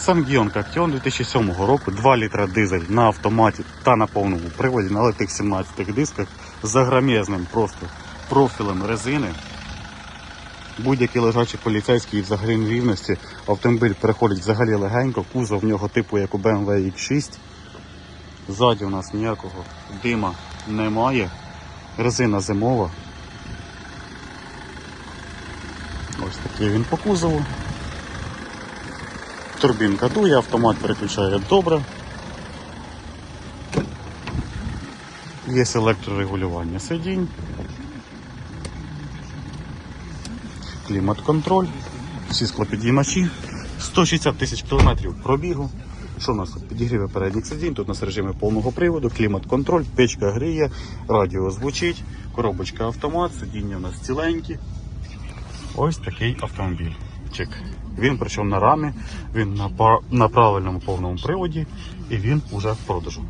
Сангіон Кактіон 2007 року, 2 літра дизель на автоматі та на повному приводі на литих 17 дисках з агромезним просто профілем резини. Будь-який лежачий поліцейський і взагалі нерівності автомобіль переходить взагалі легенько, кузов в нього типу як у BMW X6. Ззаді у нас ніякого дима немає. Резина зимова. Ось такий він по кузову. Турбінка дує, автомат переключає добре. Є електрорегулювання сидінь. Клімат-контроль, всі склопідіймачі, 160 тисяч кілометрів пробігу. Що у нас тут? Підігріве передніх сидінь, тут у нас режими повного приводу, клімат-контроль, печка гріє, радіо звучить, коробочка автомат, сидіння у нас ціленькі. Ось такий автомобіль. Чек. Він причому на рамі, він на, на правильному повному приводі і він уже в продажу.